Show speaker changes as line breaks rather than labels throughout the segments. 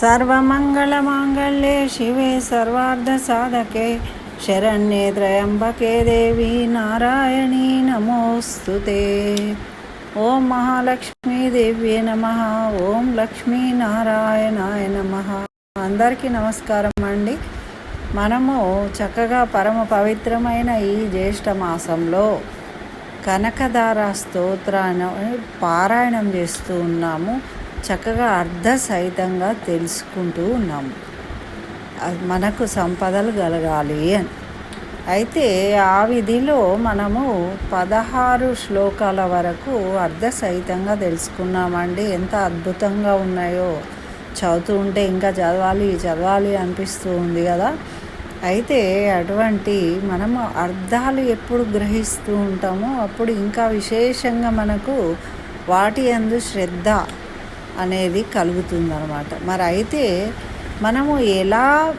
సర్వమంగళమాంగళ్యే శివే సర్వార్ధసాధకే శరణ్యే త్రయంబకే దేవి నారాయణీ నమోస్తుతే. ఓం మహాలక్ష్మీదేవ్యే నమ. ఓం లక్ష్మీనారాయణాయ నమ. అందరికీ నమస్కారం అండి. మనము చక్కగా పరమ పవిత్రమైన ఈ జ్యేష్ఠ మాసంలో కనకదార స్తోత్రాన్ని పారాయణం చేస్తూ ఉన్నాము. చక్కగా అర్థ సహితంగా తెలుసుకుంటూ ఉన్నాము మనకు సంపదలు కలగాలి అని. అయితే ఆ విధిలో మనము పదహారు శ్లోకాల వరకు అర్ధ సహితంగా తెలుసుకున్నామండి. ఎంత అద్భుతంగా ఉన్నాయో. చదువుతూ ఉంటే ఇంకా చదవాలి చదవాలి అనిపిస్తూ ఉంది కదా. అయితే అటువంటి మనము అర్థాలు ఎప్పుడు గ్రహిస్తూ ఉంటామో అప్పుడు ఇంకా విశేషంగా మనకు వాటి అందు శ్రద్ధ అనేది కలుగుతుందన్నమాట. మరి అయితే మనము ఎలా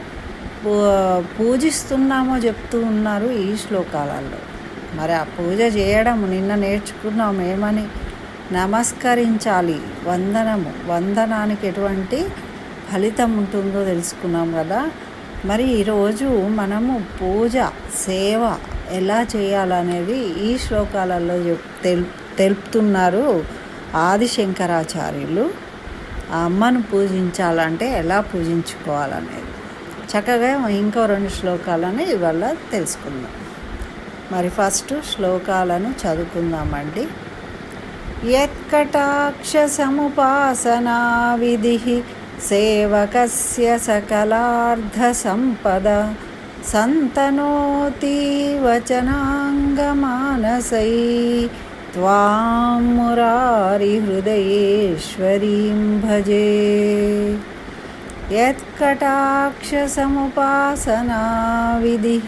పూ- పూజిస్తున్నామో చెప్తూ ఉన్నారు ఈ శ్లోకాలలో. మరి ఆ పూజ చేయడం నిన్న నేర్చుకున్నాం ఏమని? నమస్కరించాలి. వందనము. వందనానికి ఎటువంటి ఫలితం ఉంటుందో తెలుసుకున్నాం కదా. మరి ఈరోజు మనము పూజ సేవ ఎలా చేయాలనేది ఈ శ్లోకాలలో చెప్ తెల్ తెలుపుతున్నారు ఆదిశంకరాచార్యులు. ఆ అమ్మను పూజించాలంటే ఎలా పూజించుకోవాలనేది. చక్కగా ఇంకో రెండు శ్లోకాలను ఇవాళ తెలుసుకుందాం. మరి ఫస్ట్ శ్లోకాలను చదువుకుందామండి. యత్కటాక్ష సముపాసనా విధి సేవకస్య సకలార్ధ సంపద సంతనోతి వచనాంగమానసై త్వాం మురారి హృదయేశ్వరీం భజే యత్కటాక్షసముపాసనా విధిः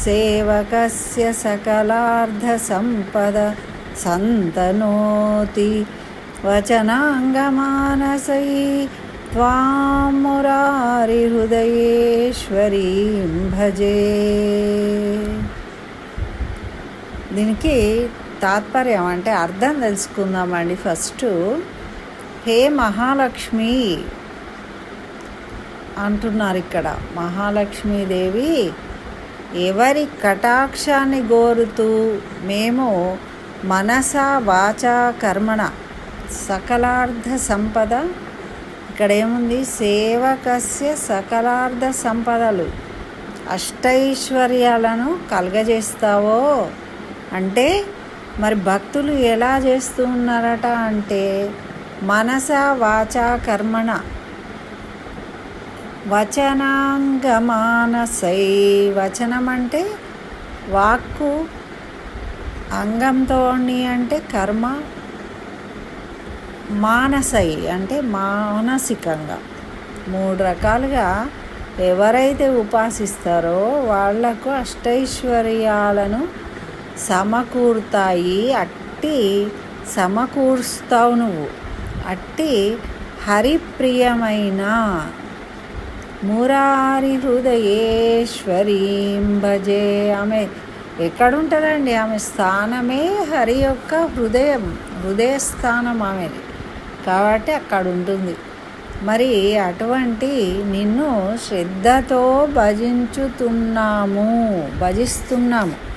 సేవకస్య सकलार्धसम्पद सन्तनोति वचनाङ्गमानसै त्वां मुरारिहृदयेश्वरीं భజే దీనికి తాత్పర్యం అంటే అర్థం తెలుసుకుందామండి. ఫస్ట్ హే మహాలక్ష్మి అంటున్నారు ఇక్కడ. మహాలక్ష్మీదేవి ఎవరి కటాక్షాన్ని కోరుతూ మేము మనస వాచ కర్మణ సకలార్ధ సంపద ఇక్కడ ఏముంది? సేవకస్య సకలార్ధ సంపదలు. అష్టైశ్వర్యాలను కలగజేస్తావో అంటే మరి భక్తులు ఎలా చేస్తూ ఉన్నారట అంటే మనస వాచ కర్మణ వచనాంగమానసై. వచనం అంటే వాక్కు అంగంతో అంటే కర్మ మానసై అంటే మానసికంగా. మూడు రకాలుగా ఎవరైతే ఉపాసిస్తారో వాళ్ళకు అష్టైశ్వర్యాలను సమకూరుతాయి. అట్టి సమకూరుస్తావు నువ్వు. అట్టి హరిప్రియమైన మురారి హృదయేశ్వరీం భజే. ఆమె ఎక్కడుంటుందండి? ఆమె స్థానమే హరి యొక్క హృదయం హృదయ స్థానం ఆమెది. కాబట్టి అక్కడ ఉంటుంది మరి అటువంటి నిన్ను శ్రద్ధతో భజించుతున్నాము భజిస్తున్నాము.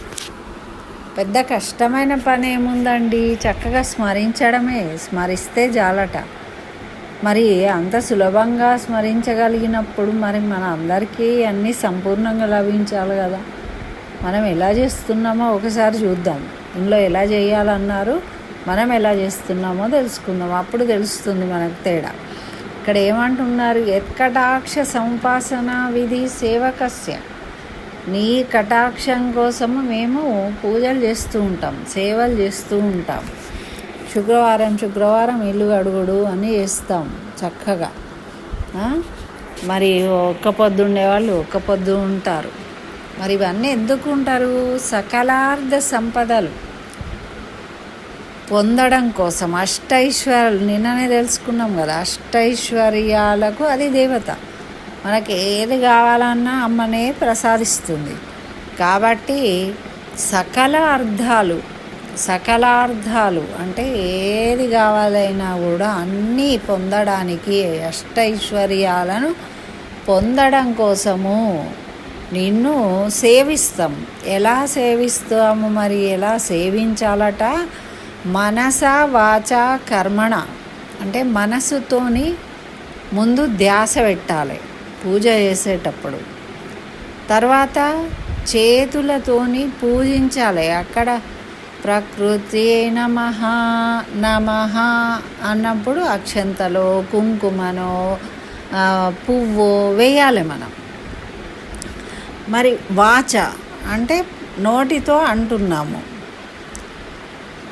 పెద్ద కష్టమైన పని ఏముందండి చక్కగా స్మరించడమే. స్మరిస్తే జాలట. మరి అంత సులభంగా స్మరించగలిగినప్పుడు మరి మన అందరికీ అన్నీ సంపూర్ణంగా లభించాలి కదా. మనం ఎలా చేస్తున్నామో ఒకసారి చూద్దాం. ఇందులో ఎలా చేయాలన్నారు? మనం ఎలా చేస్తున్నామో తెలుసుకుందాం. అప్పుడు తెలుస్తుంది మనకు తేడా. ఇక్కడ ఏమంటున్నారు? ఎత్కటాక్ష సంపాసన విధి సేవకస్య. నీ కటాక్షం కోసము మేము పూజలు చేస్తూ ఉంటాం సేవలు చేస్తూ ఉంటాం. శుక్రవారం శుక్రవారం ఇల్లు అడుగుడు అని చేస్తాం చక్కగా. మరి ఒక్క పొద్దు ఉండేవాళ్ళు ఒక్క పొద్దు ఉంటారు. మరి ఇవన్నీ ఎందుకు ఉంటారు? సకలార్ధ సంపదలు పొందడం కోసం. అష్టైశ్వర్యాలు నిన్ననే తెలుసుకున్నాం కదా అష్టైశ్వర్యాలకు అది దేవత. మనకి ఏది కావాలన్నా అమ్మనే ప్రసాదిస్తుంది. కాబట్టి సకల అర్థాలు సకలార్థాలు అంటే ఏది కావాలైనా కూడా అన్నీ పొందడానికి అష్టైశ్వర్యాలను పొందడం కోసము నిన్ను సేవిస్తాం. ఎలా సేవిస్తాము మరి? ఎలా సేవించాలట? మనస వాచ కర్మణ అంటే మనసుతోని ముందు ధ్యాస పెట్టాలి. పూజ చేసేటప్పుడు. తర్వాత చేతులతోని పూజించాలి. అక్కడ ప్రకృతి నమ నమ అన్నప్పుడు అక్షంతలో కుంకుమనో పువ్వు వేయాలి మనం. మరి వాచ అంటే నోటితో అంటున్నాము.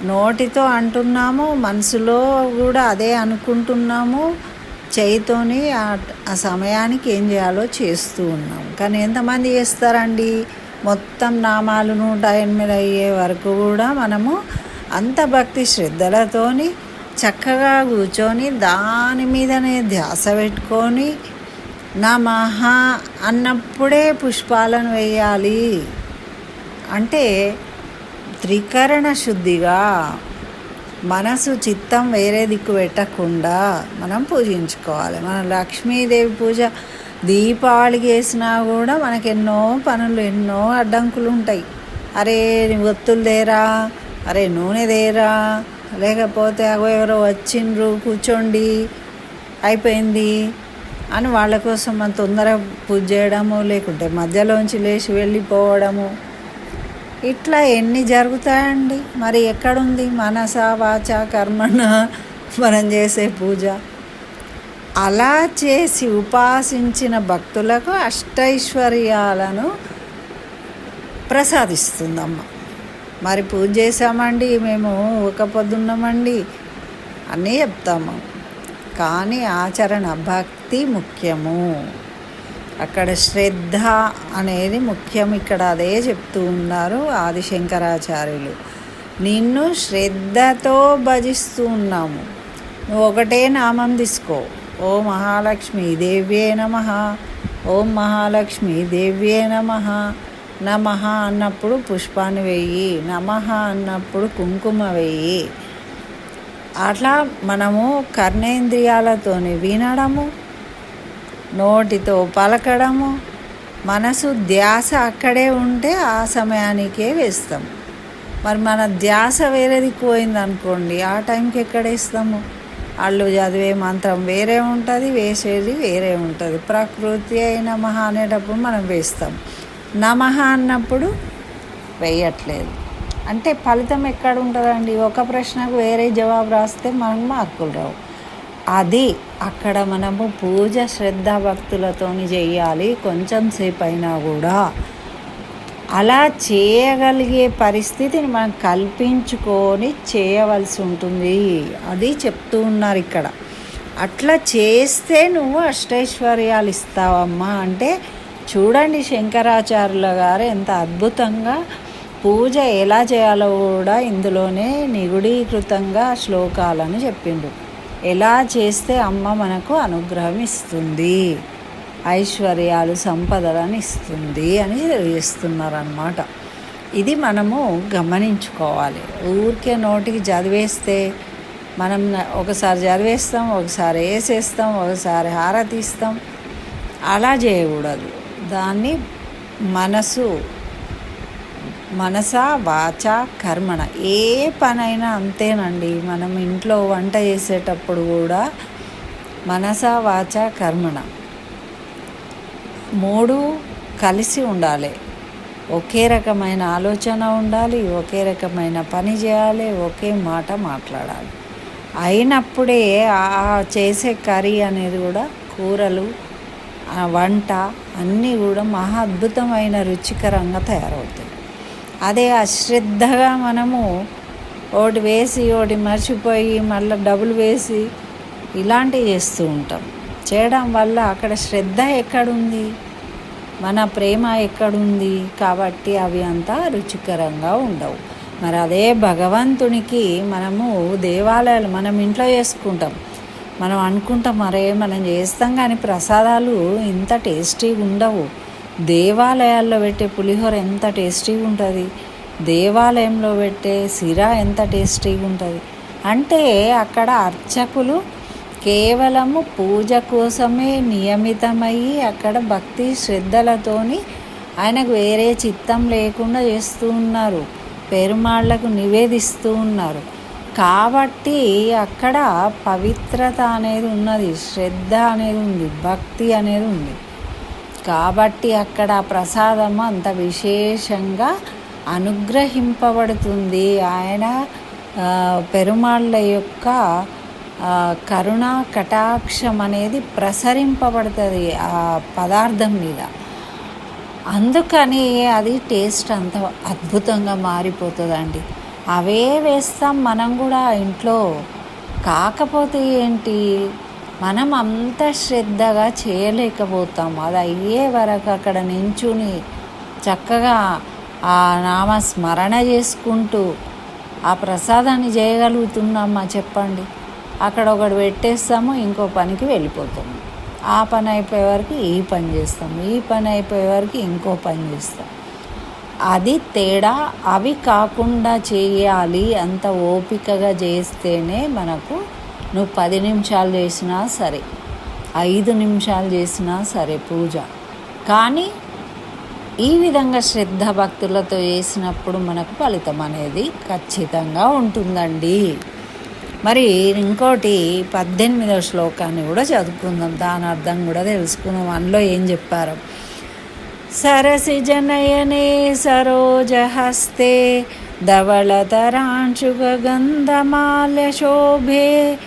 నోటితో అంటున్నాము మనసులో కూడా అదే అనుకుంటున్నాము. చేయితోని ఆ- ఆ సమయానికి ఏం చేయాలో చేస్తూ ఉన్నాం. కానీ ఎంతమంది చేస్తారండి? మొత్తం నామాలు నూట ఎనిమిది అయ్యే వరకు కూడా మనము అంత భక్తి శ్రద్ధలతోని చక్కగా కూర్చొని దాని మీదనే ధ్యాస పెట్టుకొని నమః అన్నప్పుడే పుష్పాలను వేయాలి. అంటే త్రికరణ శుద్ధిగా మనసు చిత్తం వేరే దిక్కు పెట్టకుండా మనం పూజించుకోవాలి. మన లక్ష్మీదేవి పూజ దీపావళికి వేసినా కూడా మనకి ఎన్నో పనులు ఎన్నో అడ్డంకులు ఉంటాయి. అరే ఒత్తులు దేరా అరే నూనె దేరా లేకపోతే అగో ఎవరో వచ్చిండ్రు కూర్చోండి అయిపోయింది అని వాళ్ళ కోసం మనం తొందరగా పూజ చేయడము లేకుంటే మధ్యలోంచి లేచి వెళ్ళిపోవడము ఇట్లా ఎన్ని జరుగుతాయండి? మరి ఎక్కడుంది? మనస వాచ కర్మణ మనం చేసే పూజ. అలా చేసి ఉపాసించిన భక్తులకు అష్టైశ్వర్యాలను ప్రసాదిస్తుందమ్మ. మరి పూజ చేసామండి మేము ఒక పొద్దున్నామండి అని చెప్తాము. కానీ ఆచరణ భక్తి ముఖ్యము. అక్కడ శ్రద్ధ అనేది ముఖ్యం. ఇక్కడ అదే చెప్తూ ఉన్నారు ఆదిశంకరాచార్యులు. నిన్ను శ్రద్ధతో భజిస్తూ ఉన్నాము. నువ్వు ఒకటే నామం తీసుకో. ఓ మహాలక్ష్మి దేవ్యే నమ. ఓం మహాలక్ష్మి దేవ్యే నమ. నమ అన్నప్పుడు పుష్పాన్ని వెయ్యి నమ అన్నప్పుడు కుంకుమ వెయ్యి అట్లా మనము కర్ణేంద్రియాలతోని వినడము నోటితో పలకడము. మనసు ధ్యాస అక్కడే ఉంటే ఆ సమయానికే వేస్తాం. మరి మన ధ్యాస వేరే పోయింది అనుకోండి ఆ టైంకి ఎక్కడ ఇస్తాము వాళ్ళు చదివే మంత్రం వేరే ఉంటుంది వేసేది వేరే ఉంటుంది. ప్రకృతి అయిన మహా అనేటప్పుడు మనం వేస్తాం. నమః అన్నప్పుడు వేయట్లేదు. అంటే ఫలితం ఎక్కడ ఉంటుందండి? ఒక ప్రశ్నకు వేరే జవాబు రాస్తే మనకు మార్కులు రావు. అది అక్కడ మనము పూజ శ్రద్ధ భక్తులతోని చేయాలి. కొంచెం సేపు అయినా కూడా. అలా చేయగలిగే పరిస్థితిని మనం కల్పించుకొని చేయవలసి ఉంటుంది. అది చెప్తూ ఉన్నారు ఇక్కడ. అట్లా చేస్తే నువ్వు అష్టైశ్వర్యాలు ఇస్తావమ్మా అంటే చూడండి శంకరాచార్యుల గారు ఎంత అద్భుతంగా పూజ ఎలా చేయాలో కూడా ఇందులోనే నిగుడీకృతంగా శ్లోకాలను చెప్పిండు ఎలా చేస్తే అమ్మ మనకు అనుగ్రహం ఇస్తుంది? ఐశ్వర్యాలు సంపదలను ఇస్తుంది అని తెలియజేస్తున్నారు అన్నమాట ఇది మనము గమనించుకోవాలి. ఊరికే నోటికి చదివేస్తే మనం ఒకసారి చదివేస్తాం ఒకసారి వేసేస్తాం ఒకసారి హారతి ఇస్తాం అలా చేయకూడదు. దాన్ని మనసు మనస వాచ కర్మణ. ఏ పనైనా అంతేనండి. మనం ఇంట్లో వంట చేసేటప్పుడు కూడా మనస వాచ కర్మణ. మూడు కలిసి ఉండాలి. ఒకే రకమైన ఆలోచన ఉండాలి ఒకే రకమైన పని చేయాలి ఒకే మాట మాట్లాడాలి. అయినప్పుడే ఆ చేసే కర్రీ అనేది కూడా కూరలు ఆ వంట అన్నీ కూడా మహా అద్భుతమైన రుచికరంగా తయారవుతాయి. అదే అశ్రద్ధగా మనము ఒకటి వేసి ఒకటి మర్చిపోయి మళ్ళీ డబ్బులు వేసి ఇలాంటివి చేస్తూ ఉంటాం. చేయడం వల్ల అక్కడ శ్రద్ధ ఎక్కడుంది? మన ప్రేమ ఎక్కడుంది? కాబట్టి అవి అంతా రుచికరంగా ఉండవు. మరి అదే భగవంతునికి మనము దేవాలయాలు మనం ఇంట్లో చేసుకుంటాం. మనం అనుకుంటాం మరే మనం చేస్తాం కానీ ప్రసాదాలు ఇంత టేస్టీగా ఉండవు. దేవాలయాల్లో పెట్టే పులిహోర ఎంత టేస్టీగా ఉంటుంది? దేవాలయంలో పెట్టే సిరా ఎంత టేస్టీగా ఉంటుంది? అంటే అక్కడ అర్చకులు కేవలము పూజ కోసమే నియమితమయ్యి అక్కడ భక్తి శ్రద్ధలతోని ఆయనకు వేరే చిత్తం లేకుండా చేస్తూ ఉన్నారు. పెరుమాళ్ళకు నివేదిస్తూ ఉన్నారు. కాబట్టి అక్కడ పవిత్రత అనేది ఉన్నది శ్రద్ధ అనేది ఉంది భక్తి అనేది ఉంది. కాబట్టి అక్కడ ప్రసాదము అంత విశేషంగా అనుగ్రహింపబడుతుంది. ఆయన పెరుమాళ్ళ యొక్క కరుణా కటాక్షం అనేది ప్రసరింపబడుతుంది ఆ పదార్థం మీద. అందుకని అది టేస్ట్ అంత అద్భుతంగా మారిపోతుందండి. అవే వేస్తాం మనం కూడా ఇంట్లో. కాకపోతే ఏంటి? మనం అంత శ్రద్ధగా చేయలేకపోతాం. అది అయ్యే వరకు అక్కడ నించుని చక్కగా ఆ నామ స్మరణ చేసుకుంటూ ఆ ప్రసాదాన్ని చేయగలుగుతున్నామా చెప్పండి. అక్కడ ఒకటి పెట్టేస్తాము ఇంకో పనికి వెళ్ళిపోతాము. ఆ పని అయిపోయే వరకు ఈ పని చేస్తాం ఈ పని అయిపోయే వరకు ఇంకో పని చేస్తాం. అది తేడా అవి కాకుండా చేయాలి అంత ఓపికగా చేస్తేనే మనకు నువ్వు పది నిమిషాలు చేసినా సరే ఐదు నిమిషాలు చేసినా సరే పూజ. కానీ ఈ విధంగా శ్రద్ధ భక్తులతో చేసినప్పుడు మనకు ఫలితం అనేది ఖచ్చితంగా ఉంటుందండి. మరి ఇంకోటి పద్దెనిమిదవ శ్లోకాన్ని కూడా చదువుకుందాం. దాని అర్థం కూడా తెలుసుకుందాం. అందులో ఏం చెప్పారు. సరసి జనయనే సరోజహస్తే ధవళతరాంశుగంధమాల్య శోభే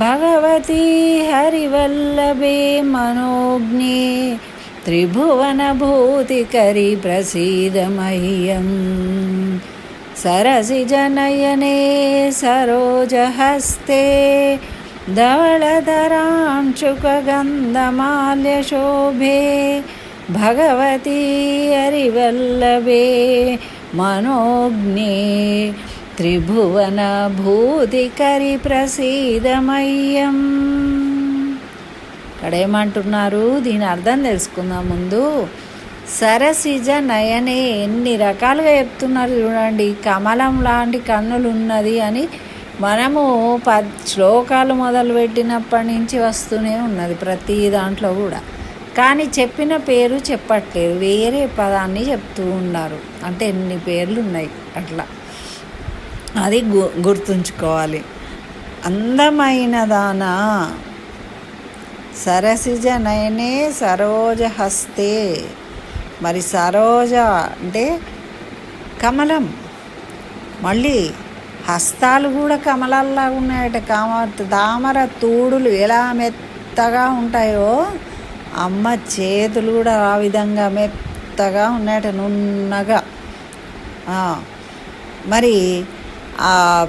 भगवती हरिवल्लभे मनोज्ञे मनोग्नि त्रिभुवनभूतिकरिप्रसीदमयम् सरसिजनयने सरोजहस्ते धवलधरांशुकगन्धमाल्यशोभे भगवती हरिवल्लभे मनोज्ञे। త్రిభువనభూతికరి ప్రసీదమయ్యం ఇక్కడ ఏమంటున్నారు దీని అర్థం తెలుసుకుందాం ముందు. సరసిజ నయనే ఎన్ని రకాలుగా చెప్తున్నారు చూడండి. కమలం లాంటి కన్నులు ఉన్నది అని మనము పద్ శ్లోకాలు మొదలు పెట్టినప్పటి నుంచి వస్తూనే ఉన్నది ప్రతి దాంట్లో కూడా. కానీ చెప్పిన పేరు చెప్పట్లేదు. వేరే పదాన్ని చెప్తూ ఉన్నారు. అంటే ఎన్ని పేర్లు ఉన్నాయి అట్లా. అది గు గుర్తుంచుకోవాలి. అందమైన దానా. సరసిజ నయనే సరోజ హస్తే మరి సరోజ అంటే కమలం. మళ్ళీ హస్తాలు కూడా కమలాల్లాగా ఉన్నాయట కామ తామర తూడులు ఎలా మెత్తగా ఉంటాయో అమ్మ చేతులు కూడా ఆ విధంగా మెత్తగా ఉన్నాయట నున్నగా. మరి ఆ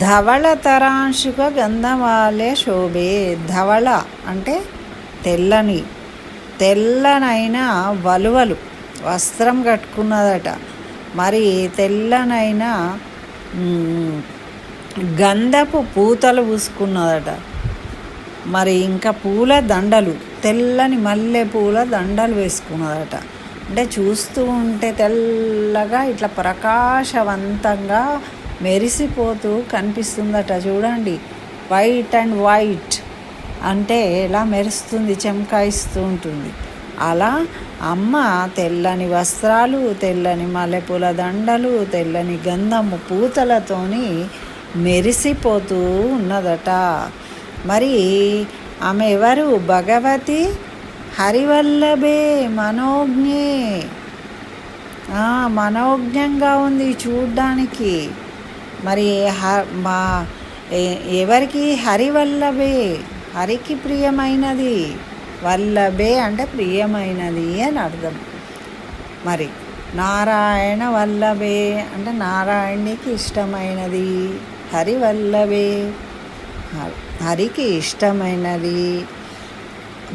ధవళ తరాంశుక గంధమాలే శోభే. ధవళ అంటే తెల్లని. తెల్లనైన వలువలు వస్త్రం కట్టుకున్నదట. మరి తెల్లనైన గంధపు పూతలు పూసుకున్నదట. మరి ఇంకా పూల దండలు తెల్లని మల్లె పూల దండలు వేసుకున్నదట. అంటే చూస్తూ ఉంటే తెల్లగా ఇట్లా ప్రకాశవంతంగా మెరిసిపోతూ కనిపిస్తుందట. చూడండి వైట్ అండ్ వైట్ అంటే ఎలా మెరుస్తుంది చెమకాయిస్తూ ఉంటుంది. అలా అమ్మ తెల్లని వస్త్రాలు తెల్లని మల్లెపూల దండలు తెల్లని గంధము పూతలతోని మెరిసిపోతూ ఉన్నదట. మరి ఆమె ఎవరు? భగవతి హరివల్లభే మనోజ్ఞే. మనోజ్ఞంగా ఉంది చూడ్డానికి. మరి హ మా ఎవరికి హరి వల్లభే హరికి ప్రియమైనది వల్లభే అంటే ప్రియమైనది అని అర్థం. మరి నారాయణ వల్లభే అంటే నారాయణునికి ఇష్టమైనది హరి వల్లభే హరికి ఇష్టమైనది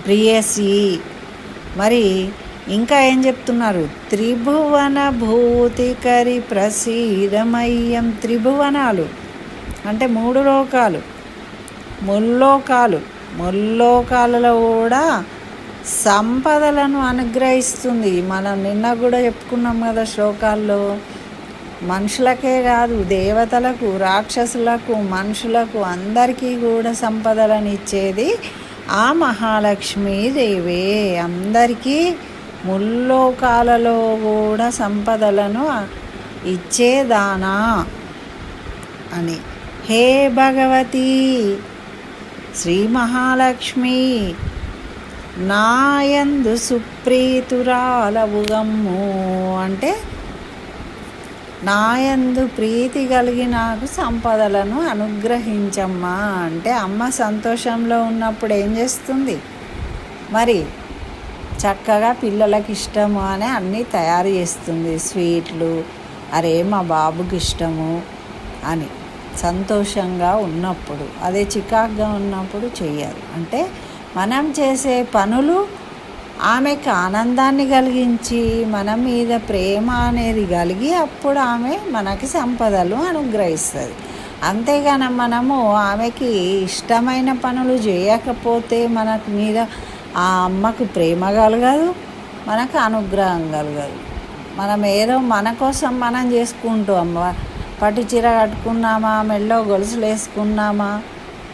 ప్రియసి. మరి ఇంకా ఏం చెప్తున్నారు? త్రిభువన భూతికరి ప్రసీదమయ్యం త్రిభువనాలు. అంటే మూడు లోకాలు. ముల్లోకాలు. ముల్లోకాలలో కూడా సంపదలను అనుగ్రహిస్తుంది. మనం నిన్న కూడా చెప్పుకున్నాం కదా శ్లోకాల్లో. మనుషులకే కాదు దేవతలకు రాక్షసులకు మనుషులకు అందరికీ కూడా సంపదలను ఇచ్చేది ఆ మహాలక్ష్మీదేవే. అందరికీ ముల్లోకాలలో కూడా సంపదలను ఇచ్చేదానా? అని. హే భగవతి! శ్రీ మహాలక్ష్మి! నాయందు సుప్రీతురాలవుగమ్ము అంటే నాయందు ప్రీతి కలిగి నాకు సంపదలను అనుగ్రహించమ్మా. అంటే అమ్మ సంతోషంలో ఉన్నప్పుడు ఏం చేస్తుంది? మరి చక్కగా పిల్లలకి ఇష్టము అని అన్నీ తయారు చేస్తుంది. స్వీట్లు అరే మా బాబుకి ఇష్టము అని. సంతోషంగా ఉన్నప్పుడు అదే చికాకుగా ఉన్నప్పుడు చేయాలి అంటే మనం చేసే పనులు ఆమెకు ఆనందాన్ని కలిగించి మన మీద ప్రేమ అనేది కలిగి అప్పుడు ఆమె మనకి సంపదలు అనుగ్రహిస్తుంది. అంతేగాని మనము ఆమెకి ఇష్టమైన పనులు చేయకపోతే మనకు మీద ఆ అమ్మకు ప్రేమ కలగదు మనకు అనుగ్రహం కలగదు. మనం ఏదో మన కోసం మనం చేసుకుంటూ అమ్మ పట్టు చీర కట్టుకున్నామా మెల్లో గొలుసులు వేసుకున్నామా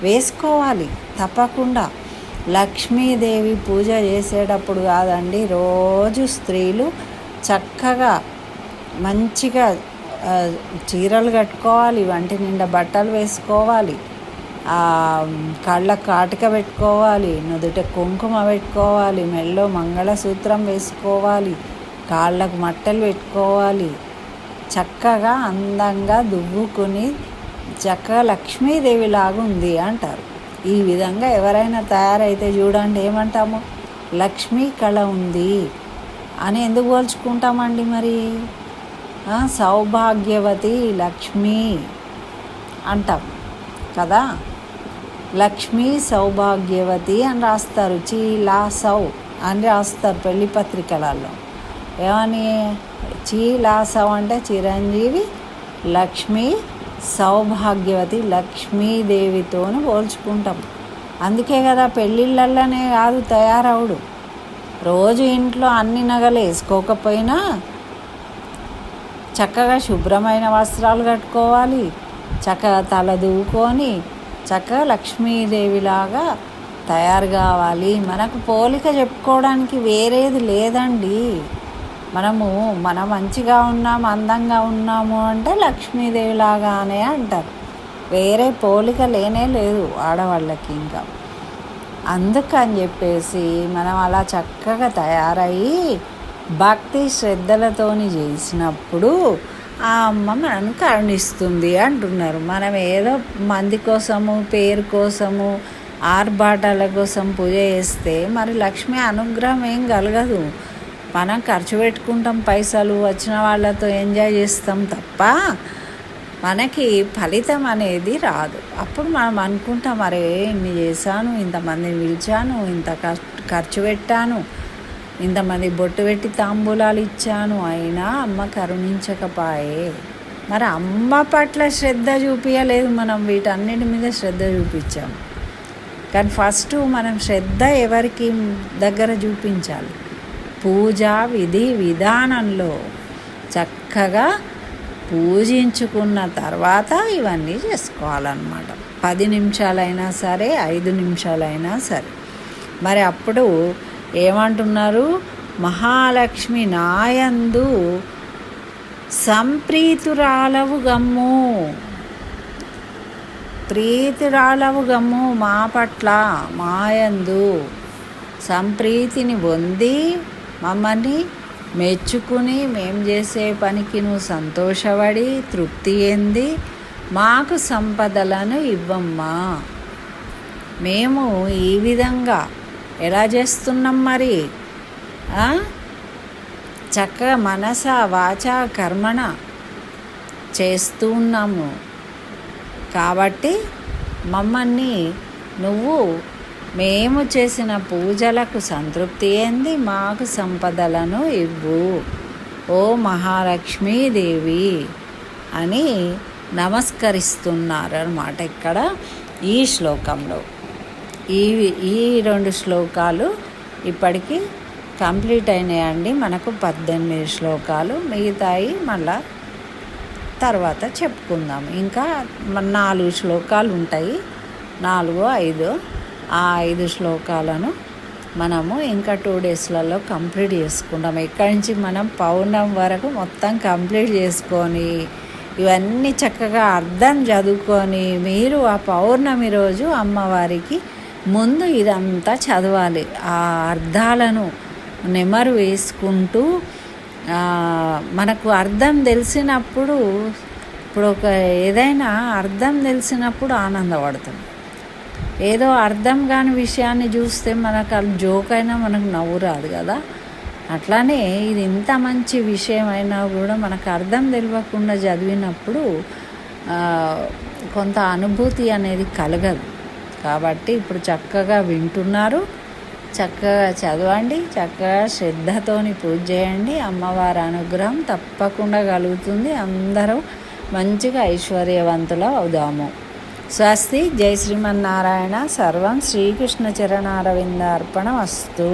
వేసుకోవాలి తప్పకుండా. లక్ష్మీదేవి పూజ చేసేటప్పుడు కాదండి రోజు స్త్రీలు చక్కగా మంచిగా చీరలు కట్టుకోవాలి వంటి నిండా బట్టలు వేసుకోవాలి. కళ్ళ కాటిక పెట్టుకోవాలి నుదుట కుంకుమ పెట్టుకోవాలి మెల్లో మంగళసూత్రం వేసుకోవాలి కాళ్ళకు మట్టలు పెట్టుకోవాలి. చక్కగా అందంగా దువ్వుకుని చక్కగా లక్ష్మీదేవిలాగా ఉంది అంటారు. ఈ విధంగా ఎవరైనా తయారైతే చూడండి ఏమంటాము? లక్ష్మీ కళ ఉంది అని ఎందుకు పోల్చుకుంటామండి మరి? సౌభాగ్యవతి లక్ష్మి అంటాం కదా? లక్ష్మీ సౌభాగ్యవతి అని రాస్తారు. చీలా సౌ అని రాస్తారు పెళ్ళి పత్రికలలో. ఏమని? చీలా సౌ అంటే చిరంజీవి లక్ష్మీ సౌభాగ్యవతి లక్ష్మీదేవితోను పోల్చుకుంటాం. అందుకే కదా పెళ్ళిళ్ళల్లోనే కాదు తయారవుడు. రోజు ఇంట్లో అన్ని నగలు వేసుకోకపోయినా చక్కగా శుభ్రమైన వస్త్రాలు కట్టుకోవాలి చక్కగా తల దువ్వుకొని చక్కగా లక్ష్మీదేవిలాగా తయారు కావాలి. మనకు పోలిక చెప్పుకోవడానికి వేరేది లేదండి. మనము మనం మంచిగా ఉన్నాము అందంగా ఉన్నాము అంటే లక్ష్మీదేవిలాగానే అంటారు. వేరే పోలిక లేనే లేదు ఆడవాళ్ళకి ఇంకా. అందుకని చెప్పేసి మనం అలా చక్కగా తయారయ్యి భక్తి శ్రద్ధలతోని చేసినప్పుడు ఆ అమ్మ మనను కరుణిస్తుంది అంటున్నారు. మనం ఏదో మంది కోసము పేరు కోసము ఆర్భాటాల కోసం పూజ చేస్తే మరి లక్ష్మి అనుగ్రహం ఏం కలగదు. మనం ఖర్చు పెట్టుకుంటాం పైసలు వచ్చిన వాళ్ళతో ఎంజాయ్ చేస్తాం తప్ప మనకి ఫలితం అనేది రాదు. అప్పుడు మనం అనుకుంటాం అరే ఇన్ని చేశాను ఇంతమందిని పిలిచాను ఇంత ఖర్చు పెట్టాను ఇంతమంది బొట్టు పెట్టి తాంబూలాలు ఇచ్చాను. అయినా అమ్మ కరుణించకపోయే. మరి అమ్మ పట్ల శ్రద్ధ చూపించలేదు మనం. వీటన్నిటి మీద శ్రద్ధ చూపించాము కానీ ఫస్ట్ మనం శ్రద్ధ ఎవరికి దగ్గర చూపించాలి? పూజ విధి విధానంలో. చక్కగా పూజించుకున్న తర్వాత ఇవన్నీ చేసుకోవాలన్నమాట. పది నిమిషాలైనా సరే ఐదు నిమిషాలైనా సరే. మరి అప్పుడు ఏమంటున్నారు? మహాలక్ష్మి నాయందు సంప్రీతురాలవు గమ్ము. ప్రీతురాలవు గమ్ము మా పట్ల మాయందు. సంప్రీతిని పొంది మమ్మల్ని మెచ్చుకుని మేం చేసే పనికి నువ్వు సంతోషపడి తృప్తి ఏంది మాకు సంపదలను ఇవ్వమ్మా. మేము ఈ విధంగా ఎలా చేస్తున్నాం మరి? చక్కగా మనస వాచ కర్మణ చేస్తూ ఉన్నాము. కాబట్టి మమ్మల్ని నువ్వు మేము చేసిన పూజలకు సంతృప్తి ఏంది మాకు సంపదలను ఇవ్వు. ఓ మహాలక్ష్మీదేవి అని నమస్కరిస్తున్నారు అన్నమాట ఇక్కడ ఈ శ్లోకంలో. ఈ ఈ రెండు శ్లోకాలు ఇప్పటికీ కంప్లీట్ అయినాయండి. మనకు పద్దెనిమిది శ్లోకాలు మిగతాయి మళ్ళా తర్వాత చెప్పుకుందాం. ఇంకా నాలుగు శ్లోకాలు ఉంటాయి. నాలుగో ఐదు ఆ ఐదు శ్లోకాలను మనము ఇంకా టూ డేస్లలో కంప్లీట్ చేసుకుంటాం ఇక్కడి నుంచి మనం పౌర్ణం వరకు మొత్తం కంప్లీట్ చేసుకొని ఇవన్నీ చక్కగా అర్థం చదువుకొని మీరు ఆ పౌర్ణమి రోజు అమ్మవారికి ముందు ఇదంతా చదవాలి. ఆ అర్థాలను నెమరు వేసుకుంటూ మనకు అర్థం తెలిసినప్పుడు ఇప్పుడు ఒక ఏదైనా అర్థం తెలిసినప్పుడు ఆనందపడతాం. ఏదో అర్థం కాని విషయాన్ని చూస్తే మనకు అది జోక్ అయినా మనకు నవ్వు రాదు కదా. అట్లానే ఇది ఇంత మంచి విషయం అయినా కూడా మనకు అర్థం తెలియకుండా చదివినప్పుడు కొంత అనుభూతి అనేది కలగదు. కాబట్టి ఇప్పుడు చక్కగా వింటున్నారు. చక్కగా చదవండి. చక్కగా శ్రద్ధతోని పూజ చేయండి. అమ్మవారి అనుగ్రహం తప్పకుండా కలుగుతుంది. అందరూ మంచిగా ఐశ్వర్యవంతులు అవుదాము. స్వస్తి. జై శ్రీమన్నారాయణ. సర్వం శ్రీకృష్ణ చరణారవిందార్పణ వస్తు